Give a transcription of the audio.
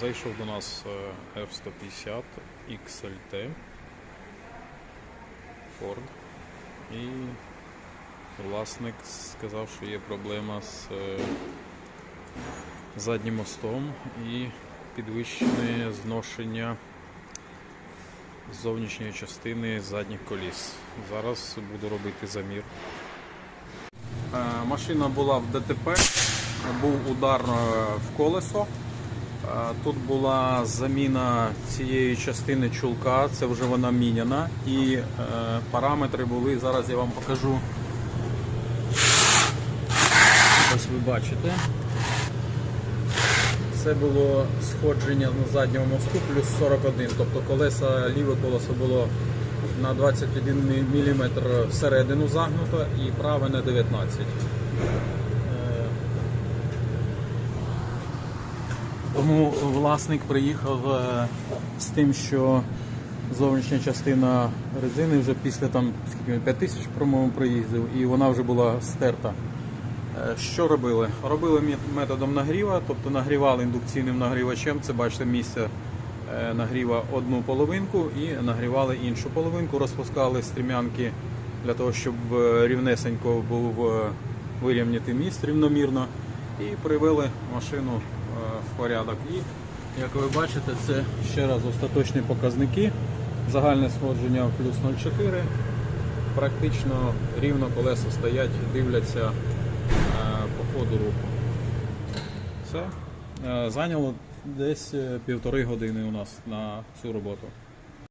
Зайшов до нас е, F-150 XLT Ford і власник сказав, що є проблема з е, заднім мостом і підвищене зношення зовнішньої частини задніх коліс. Зараз буду робити замір. Е, Машина була в ДТП, був удар в колесо. Тут була заміна цієї частини чулка, це вже вона міняна. І е, параметри були, зараз я вам покажу. Ось ви бачите. Це було сходження на задньому мосту плюс 41. Тобто колеса, ліве колесо було на 21 мм всередину загнуто і праве на 19. Е, Тому власник приїхав е, з тим, що зовнішня частина резини вже після там скільки 5 тисяч промову проїздив, і вона вже була стерта. Е, Що робили? Робили методом нагріва, тобто нагрівали індукційним нагрівачем. Це бачите місце е, нагріва одну половинку і нагрівали іншу половинку, розпускали стрімянки для того, щоб рівнесенько був вирівняти міст рівномірно і привели машину порядок. І як ви бачите, це ще раз остаточні показники. Загальне сходження плюс 0,4. Практично рівно колеса стоять, дивляться е, по ходу руху. Все. Е, Зайняло десь е, півтори години у нас на цю роботу.